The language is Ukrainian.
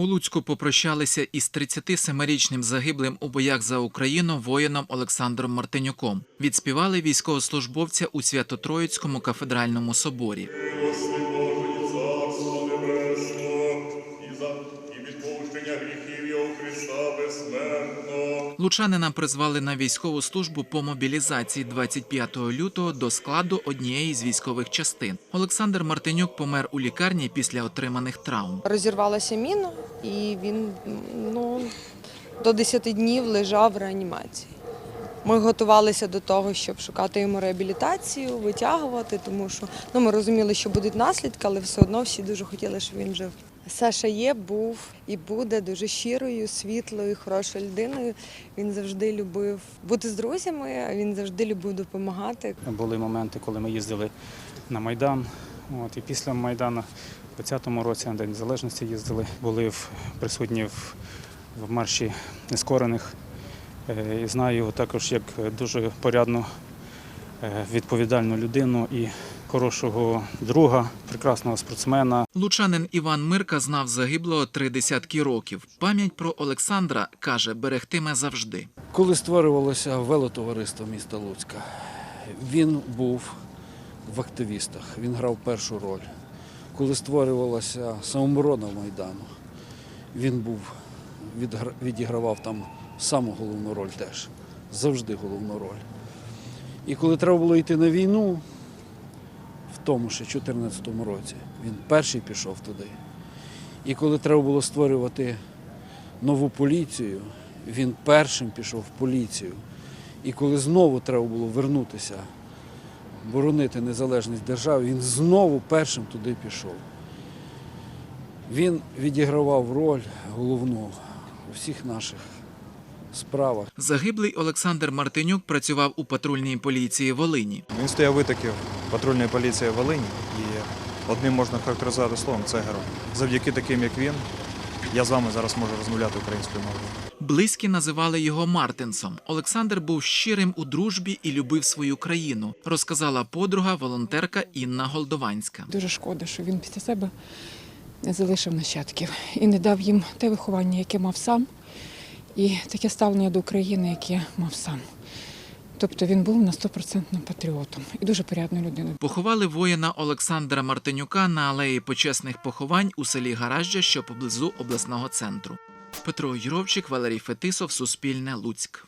У Луцьку попрощалися із 37-річним загиблим у боях за Україну воїном Олександром Мартинюком. Відспівали військовослужбовця у Свято-Троїцькому кафедральному соборі. Лучанина призвали на військову службу по мобілізації 25 лютого до складу однієї з військових частин. Олександр Мартинюк помер у лікарні після отриманих травм. Розірвалася міна, і він ну, до 10 днів лежав в реанімації. Ми готувалися до того, щоб шукати йому реабілітацію, витягувати, тому що ну, ми розуміли, що будуть наслідки, але все одно всі дуже хотіли, щоб він жив. Саша є, був і буде дуже щирою, світлою, хорошою людиною. Він завжди любив бути з друзями, він завжди любив допомагати. Були моменти, коли ми їздили на Майдан. От, і після Майдану в 20-му році на День Незалежності їздили, були в, присутні в, в марші нескорених. Е, І знаю його також як дуже порядну, е, відповідальну людину і хорошого друга, прекрасного спортсмена. Лучанин Іван Мирка знав загиблого три десятки років. Пам'ять про Олександра каже, берегтиме завжди. Коли створювалося велотовариство міста Луцька, він був в активістах, він грав першу роль. Коли створювалася самооборона Майдану, він був, відігравав там саму головну роль теж, завжди головну роль. І коли треба було йти на війну, в тому ще 2014 році, він перший пішов туди. І коли треба було створювати нову поліцію, він першим пішов в поліцію. І коли знову треба було вернутися, боронити незалежність держави, він знову першим туди пішов. Він відігравав роль головну у всіх наших справах. Загиблий Олександр Мартинюк працював у патрульній поліції Волині. Він стояв витоків патрульної поліції Волині, і одним можна характеризувати словом це герой. Завдяки таким, як він, я з вами зараз можу розмовляти українською мовою. Близькі називали його Мартинсом. Олександр був щирим у дружбі і любив свою країну, розказала подруга волонтерка Інна Голдованська. Дуже шкода, що він після себе не залишив нащадків і не дав їм те виховання, яке мав сам, і таке ставлення до України, яке мав сам. Тобто він був на 100% патріотом і дуже порядною людиною. Поховали воїна Олександра Мартинюка на алеї почесних поховань у селі Гаражджа, що поблизу обласного центру. Петро Юровчик, Валерій Фетисов, Суспільне, Луцьк.